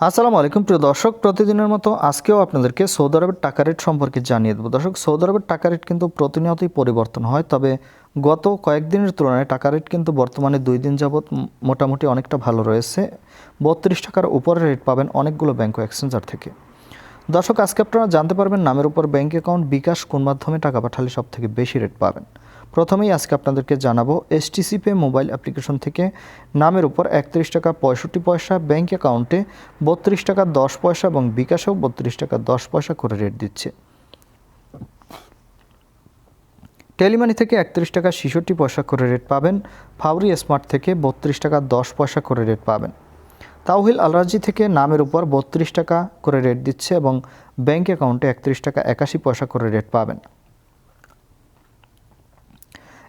আসসালামু আলাইকুম, প্রিয় দর্শক। প্রতিদিনের মতো আজকেও আপনাদেরকে সৌদি আরবের টাকা রেট সম্পর্কে জানিয়ে দেবো। দর্শক, সৌদি আরবের টাকা রেট কিন্তু প্রতিনিয়তই পরিবর্তন হয়, তবে গত কয়েকদিনের তুলনায় টাকা রেট কিন্তু বর্তমানে দুই দিন যাবৎ মোটামুটি অনেকটা ভালো রয়েছে। বত্রিশ টাকার উপরে রেট পাবেন অনেকগুলো ব্যাংক ও এক্সচেঞ্জার থেকে। দর্শক, আজকে আপনারা জানতে পারবেন নামের উপর ব্যাংক অ্যাকাউন্ট বিকাশ কোন মাধ্যমে টাকা পাঠালে সব থেকে বেশি রেট পাবেন। প্রথমেই আজকে আপনাদেরকে জানাব এসটিসি পে মোবাইল অ্যাপ্লিকেশন থেকে নামের উপর একত্রিশ টাকা পঁয়ষট্টি পয়সা, ব্যাংক অ্যাকাউন্টে বত্রিশ টাকা দশ পয়সা এবং বিকাশেও বত্রিশ টাকা দশ পয়সা করে রেট দিচ্ছে। টেলিমানি থেকে একত্রিশ টাকা ছেষট্টি পয়সা করে রেট পাবেন, ফাউরি স্মার্ট থেকে বত্রিশ টাকা দশ পয়সা করে রেট পাবেন। তাওহিল আলরাজি থেকে নামের উপর বত্রিশ টাকা করে রেট দিচ্ছে এবং ব্যাঙ্ক অ্যাকাউন্টে একত্রিশ টাকা একাশি পয়সা করে রেট পাবেন।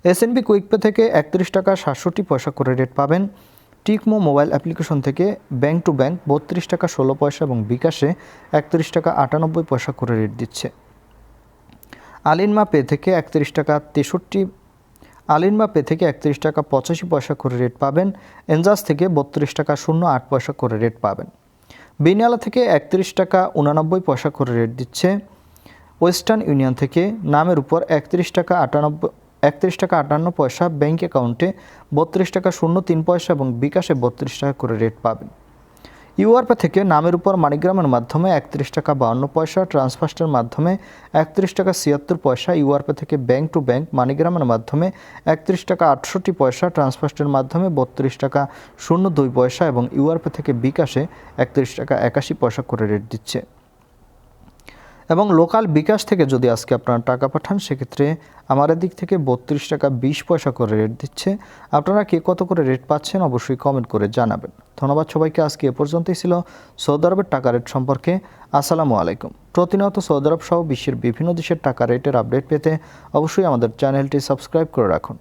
এসএনবি কুইকপে থেকে একত্রিশ টাকা সাতষট্টি পয়সা করে রেট পাবেন। টিকমো মোবাইল অ্যাপ্লিকেশন থেকে ব্যাংক টু ব্যাংক বত্রিশ টাকা ষোলো পয়সা এবং বিকাশে একত্রিশ টাকা আটানব্বই পয়সা করে রেট দিচ্ছে। আলিনমা পে থেকে একত্রিশ টাকা তেষট্টি আলিনমা পে থেকে একত্রিশ টাকা পঁচাশি পয়সা করে রেট পাবেন। এনজাস থেকে বত্রিশ টাকা শূন্য আট পয়সা করে রেট পাবেন। বিনিয়ালা থেকে একত্রিশ টাকা উনানব্বই পয়সা করে রেট দিচ্ছে। ওয়েস্টার্ন ইউনিয়ন থেকে নামের উপর একত্রিশ টাকা আটানব্বই একত্রিশ টাকা আটান্ন পয়সা ব্যাংক অ্যাকাউন্টে বত্রিশ টাকা শূন্য, তিন পয়সা এবং বিকাশে বত্রিশ টাকা করে রেট পাবেন। ইউআরপে থেকে নামের উপর মানিগ্রামের মাধ্যমে একত্রিশ টাকা বাউন্ন পয়সা ট্রান্সফার্স্টের মাধ্যমে একত্রিশ টাকা ছিয়াত্তর পয়সা ইউআরপে থেকে ব্যাংক টু ব্যাংক মানিগ্রামের মাধ্যমে একত্রিশ টাকা আটষট্টি পয়সা ট্রান্সফার্স্টের মাধ্যমে বত্রিশ টাকা শূন্য, দুই পয়সা এবং ইউআরপে থেকে বিকাশে একত্রিশ টাকা একাশি পয়সা করে রেট দিচ্ছে। এবং লোকাল বিকাশ থেকে যদি আজকে আপনারা টাকা পাঠান, সেক্ষেত্রে আমার দিক থেকে বত্রিশ টাকা বিশ পয়সা করে রেট দিচ্ছে। আপনারা কে কত করে রেট পাচ্ছেন অবশ্যই কমেন্ট করে জানাবেন। ধন্যবাদ সবাইকে, আজকে এ পর্যন্তই ছিল সৌদি আরবের টাকা রেট সম্পর্কে। আসসালামু আলাইকুম। প্রতিনিয়ত সৌদি আরব সহ বিশ্বের বিভিন্ন দেশের টাকা রেটের আপডেট পেতে অবশ্যই আমাদের চ্যানেলটি সাবস্ক্রাইব করে রাখুন।